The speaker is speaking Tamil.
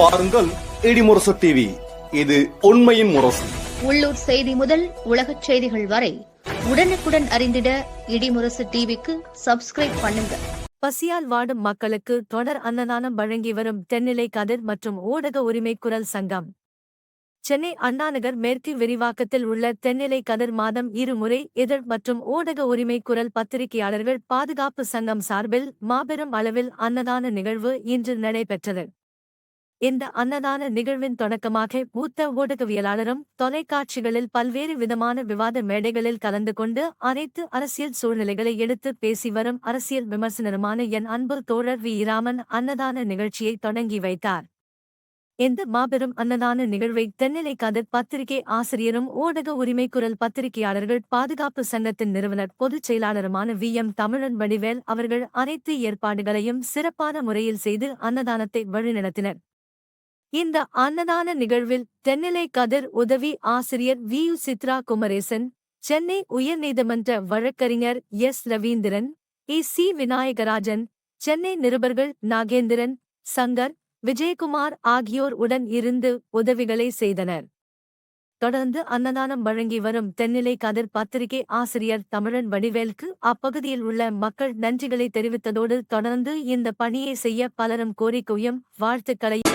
பாருங்கள் இடிமுரசு டிவி இது உண்மையின் முரசு. உள்ளூர் செய்தி முதல் உலகச் செய்திகள் வரை உடனுக்குடன் அறிந்திட இடிமுரசு டிவிக்கு சப்ஸ்கிரைப் பண்ணுங்க. பசியால் வாடும் மக்களுக்கு தொடர் அன்னதானம் வழங்கி வரும் தென்னிலை கதிர் மற்றும் ஊடக உரிமை குரல் சங்கம். சென்னை அண்ணாநகர் மேற்கு விரிவாக்கத்தில் உள்ள தென்னிலை கதிர் மாதம் இருமுறை இதழ் மற்றும் ஊடக உரிமை குரல் பத்திரிகையாளர்கள் பாதுகாப்பு சங்கம் சார்பில் மாபெரும் அளவில் அன்னதான நிகழ்வு இன்று நடைபெற்றது. இந்த அன்னதான நிகழ்வின் தொடக்கமாக மூத்த ஊடகவியலாளரும் தொலைக்காட்சிகளில் பல்வேறு விதமான விவாத மேடைகளில் கலந்து கொண்டு அனைத்து அரசியல் சூழ்நிலைகளை எடுத்து பேசி வரும் அரசியல் விமர்சனருமான என் அன்பு தோழர் வி. இராமன் அன்னதான நிகழ்ச்சியை தொடங்கி வைத்தார். இந்த மாபெரும் அன்னதான நிகழ்வை தென்னிலை கதிர் பத்திரிகை ஆசிரியரும் ஊடக உரிமை குரல் பத்திரிகையாளர்கள் பாதுகாப்பு சங்கத்தின் நிறுவனர் பொதுச் செயலாளருமான வி. எம். தமிழன் வடிவேல் அவர்கள் அனைத்து ஏற்பாடுகளையும் சிறப்பான முறையில் செய்து அன்னதானத்தை வழிநடத்தினர். இந்த அன்னதான நிகழ்வில் தென்னிலை கதிர் உதவி ஆசிரியர் வி யு சித்ரா குமரேசன் சென்னை உயர்நீதிமன்ற வழக்கறிஞர் S Ravindran E C Vinayagarajan Chennai நிருபர்கள் நாகேந்திரன் சங்கர் விஜயகுமார் ஆகியோர் உடன் இருந்து உதவிகளை செய்தனர். தொடர்ந்து அன்னதானம் வழங்கி வரும் தென்னிலை கதிர் பத்திரிகை ஆசிரியர் தமிழன் வடிவேலுக்கு அப்பகுதியில் உள்ள மக்கள் நன்றிகளை தெரிவித்ததோடு தொடர்ந்து இந்த பணியை செய்ய பலரும் கோரிக்கையும் வாழ்த்துக்களையும்